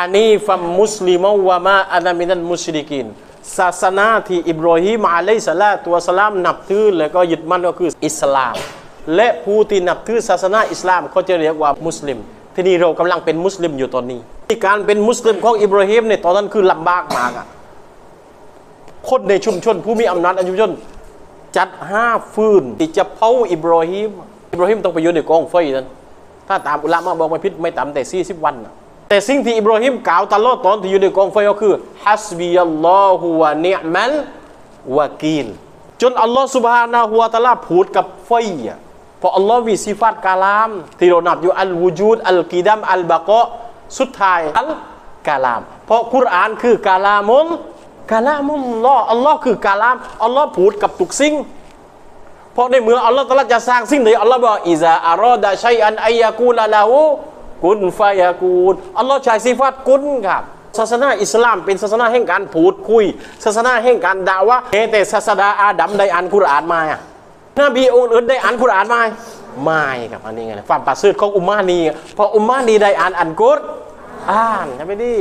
านีฟัมมุสลิมวะมาอานามินันมุชริกิน ศาสนาที่อิบรอฮิมอะลัยสลาตัวสลามนับถือและก็ยึดมั่นก็คืออิสลาม และผู้ที่นับถือศาสนาอิสลามเขาจะเรียกว่ามุสลิม ที่นี่เรากำลังเป็นมุสลิมอยู่ตอนนี้ที่การเป็นมุสลิมของอิบราฮิมเนี่ยตอนนั้นคือลำบากมากอะคนในชุมชนผู้มีอำนาจในชุมชนจัดห้าฟืนที่จะเผาอิบราฮิมอิบราฮิมต้องไปอยู่ในกองไฟนั้นถ้าตามอุลามะบอกไม่พิษไม่ต่ำแต่40วันน่ะ แต่สิ่งที่อิบราฮิมกล่าวตลอดตอนที่อยู่ในกองไฟก็คือฮัสบียัลลอฮุวะเนิอ์มัลวะกีลจนอัลลอฮ์สุบฮานะฮูวตะลาพูดกับไฟเพราะอัลลอฮ์มีสิฟัตกาลามที่เรานับอยู่อัลวูจูดอัลกีดัมอัลบะกอสุดท้ายอัลกาลาม เพราะกุรานคือกาลามุลกาลามุลลออัลลอฮ์คือกาลามอัลลอฮ์พูดกับทุกสิ่งเพราะในเมื่ออัลลอฮ์ตะลาจะสร้างสิ่งใดอัลลอฮ์บอกอิซาอารอดะชัยอันอัยยากูลาลาหู กุนฟายากูนอัลลอฮ์ใช้สิฟัตกุนครับศาสนาอิสลามเป็นศาสนาแห่งการพูดคุย ศาสนาแห่งการด่าว่าเอแต่ศาสดาอาดัมได้อ่านกุรอานมาอะนบีองค์อื่นได้อ่านกุรอานมาไม่ครับอันนี้ไงความประเสริฐของอุมมานีพออุมมานีได้อ่านอันกุรอานใช่ไหมดิ